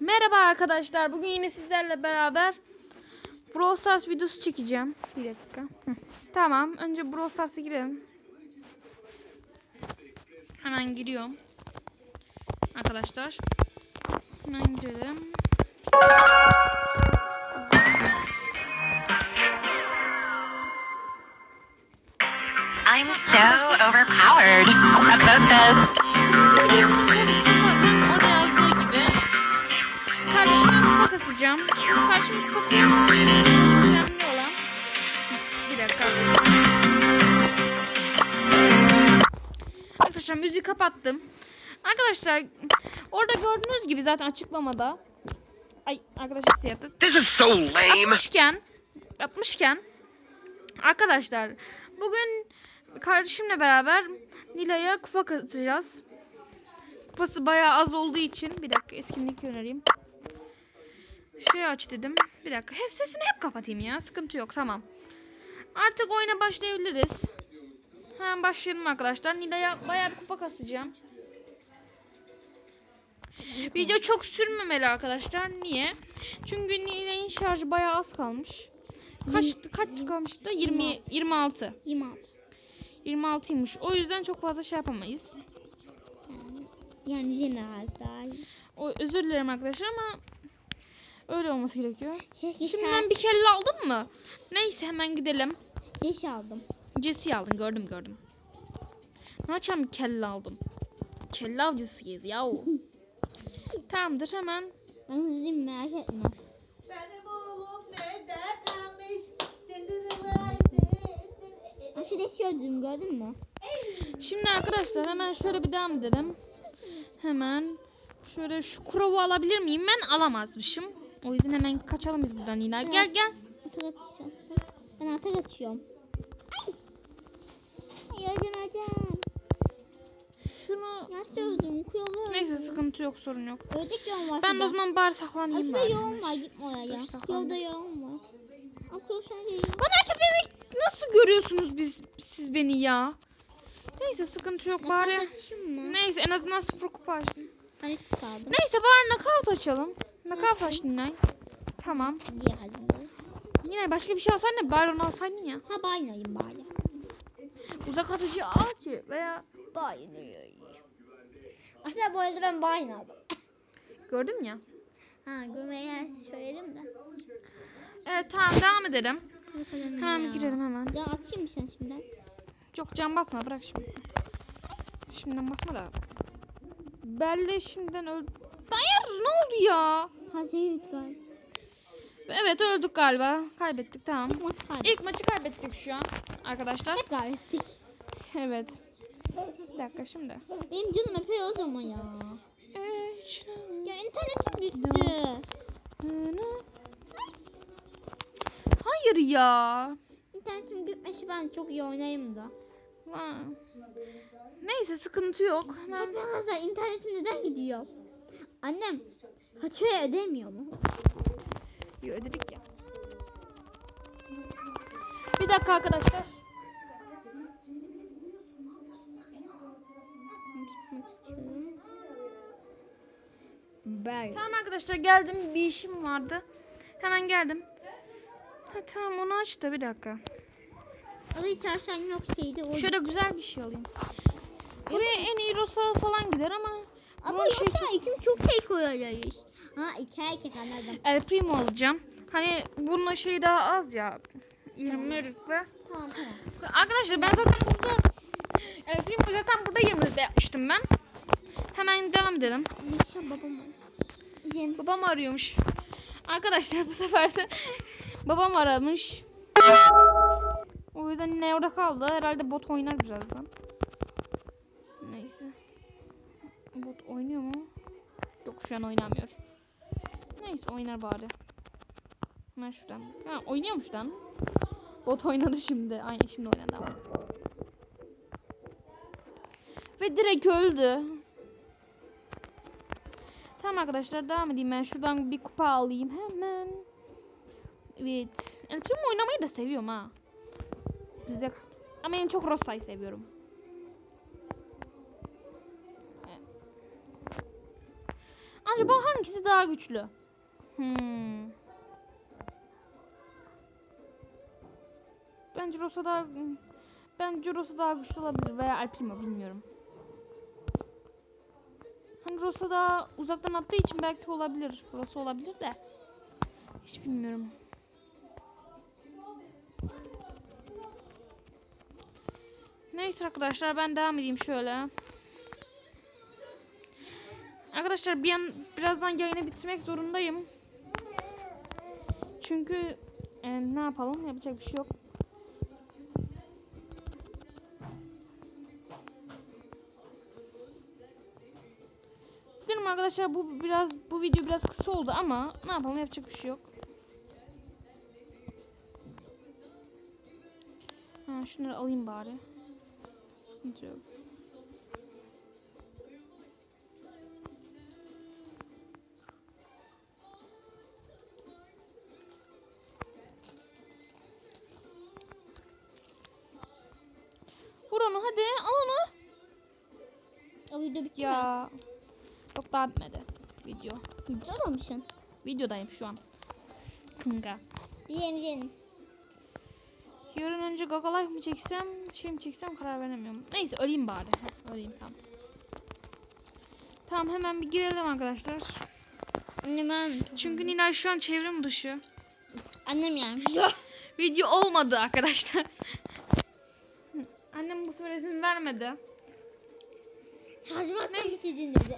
Merhaba arkadaşlar. Bugün yine sizlerle beraber Brawl Stars videosu çekeceğim. Bir dakika. Hı. Tamam. Önce Brawl Stars'a girelim. Hemen giriyorum. Arkadaşlar. Hemen girelim. I'm so overpowered. About this. Kupa kasacağım. Karşıma kupası önemli olan. Bir dakika. Arkadaşlar müziği kapattım. Arkadaşlar orada gördüğünüz gibi zaten açıklamada. Ay arkadaşlar siyah yaptı. This is so lame. Yapmışken, yapmışken arkadaşlar bugün kardeşimle beraber Nilay'a kupa katacağız. Kupası bayağı az olduğu için bir dakika etkinlik önereyim. Şey aç dedim. Bir dakika. He, sesini hep kapatayım ya. Sıkıntı yok. Tamam. Artık oyuna başlayabiliriz. Hemen başlayalım arkadaşlar. Nilay'a bayağı bir kupa kasacağım. Video çok sürmemeli arkadaşlar. Niye? Çünkü Nilay'ın şarjı bayağı az kalmış. Kaç kaç kalmıştı? 20 26. 26. 26'ymış. O yüzden çok fazla şey yapamayız. Yani yine az daha. O özür dilerim arkadaşlar ama öyle olması gerekiyor. Şimdiden bir kelle aldın mı? Neyse hemen gidelim. diş aldım. Jesse'yi aldın gördüm gördüm. Ne açan bir kelle aldım. Kelle avcısıyız yahu. Tamamdır hemen. Ben hızlıyım merak etme. Benim oğlum? Dındırıvaydı. Ha şu diş gördüm gördün mü? Şimdi arkadaşlar hemen şöyle bir devam edelim. Hemen şöyle şu krovu alabilir miyim? Ben alamazmışım. O yüzden hemen kaçalım biz buradan yine. Gel gel. Kaçacağım. Ben ata kaçıyorum. Ay. Ay öleceğim. Şunu Nasıl öldüm? Kuyulu neyse sıkıntı yok sorun yok. Öldük yol var. Ben o zaman bari saklanayım şurada bari. yoğun var gitme oraya. Yolda yoğun var. Lan herkes beni nasıl görüyorsunuz biz siz beni ya? Neyse sıkıntı yok bari. Neyse en azından sıfır kupa açtım. Neyse bari nakavt açalım. Nakavt aç Nilay. Tamam. Diye hadi. Yine başka bir şey alsaydın da bari onu alsaydın ya. Ha baynayım bari. Uzak atıcı ki veya Baynayım. Aslında bu arada ben bayna aldım. gördün ya. Ha görmeye söyledim de. Evet tamam devam edelim. Hemen ya. girelim hemen. Ya atayım mı sen şimdiden? Yok can basma bırak şimdi. Şimdiden basma da. Belli şimdiden öldü. Oldu ya? Sen seyret galiba. Evet öldük galiba. Kaybettik tamam. Maçı kaybettik. İlk maçı kaybettik şu an arkadaşlar. Hep kaybettik. Evet. Bir dakika şimdi. Benim canım epey o zaman ya. Ya internetim gitti. Hayır ya. İnternetim gitmesi ben çok iyi oynayayım da. Ha. Neyse sıkıntı yok. Ben... Arkadaşlar internetim neden gidiyor? Annem faturayı ödemiyor mu? Yo, ödedik ya. Bir dakika arkadaşlar. Ben. Tamam arkadaşlar geldim. Bir işim vardı. Hemen geldim. Ha, tamam onu aç da bir dakika. Abi çarşan yok şeydi. O... Şöyle güzel bir şey alayım. Buraya en iyi Rosa falan gider ama Ama bunun şey yoksa ikim çok tek koyuyoruz. Ha iki erkek anladım. El Primo alacağım. Hani bunun şeyi daha az ya. 20 rütbe. Tamam tamam. Arkadaşlar ben zaten burada El Primo zaten burada 20 rütbe yapmıştım ben. Hemen devam edelim. Nişan babam. Jen. Babam arıyormuş. Arkadaşlar bu sefer de babam aramış. O yüzden ne orada kaldı. Herhalde bot oynar birazdan. Bot oynuyor mu? Yok şu an oynamıyor. Neyse oynar bari. Hemen şuradan. Ha oynuyormuş lan. Bot oynadı şimdi. Aynen şimdi oynadı. Ve direkt öldü. Tamam arkadaşlar devam edeyim ben. Şuradan bir kupa alayım hemen. Evet. Yani tüm oynamayı da seviyorum ha. Güzel. Ama en çok Rosa'yı seviyorum. Acaba hangisi daha güçlü? Hmm. Bence Rosa daha bence Rosa daha güçlü olabilir veya El Primo bilmiyorum. Hani Rosa daha uzaktan attığı için belki olabilir. Rosa olabilir de. Hiç bilmiyorum. Neyse arkadaşlar ben devam edeyim şöyle. Arkadaşlar bir an birazdan yayını bitirmek zorundayım. Çünkü e, ne yapalım yapacak bir şey yok. Biliyorum arkadaşlar bu biraz bu video biraz kısa oldu ama ne yapalım yapacak bir şey yok. Ha, şunları alayım bari. Sıkıntı yok. Hadi al onu. O video bitti mi? Ya. Yok daha bitmedi video. Güzel olmuşsun. Videodayım şu an. Kanka. Diyelim diyelim. Yarın önce Gaga Life mı çeksem, şey mi çeksem karar veremiyorum. Neyse öleyim bari. Heh, öleyim tamam. Tamam hemen bir girelim arkadaşlar. Annem ben. Çünkü Nilay şu an çevrim dışı. Annem gelmiş. Video olmadı arkadaşlar. Sefer izin vermedi. Şarjım varsa bir şey dinledi.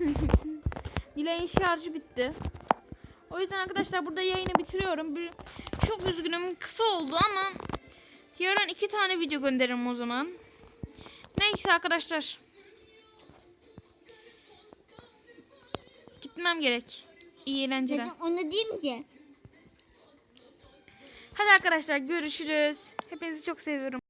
Nilay'ın şarjı bitti. O yüzden arkadaşlar burada yayını bitiriyorum. Bir, çok üzgünüm kısa oldu ama yarın iki tane video gönderirim o zaman. Neyse arkadaşlar. Gitmem gerek. İyi eğlenceler. Onu diyeyim ki. Hadi arkadaşlar görüşürüz. Hepinizi çok seviyorum.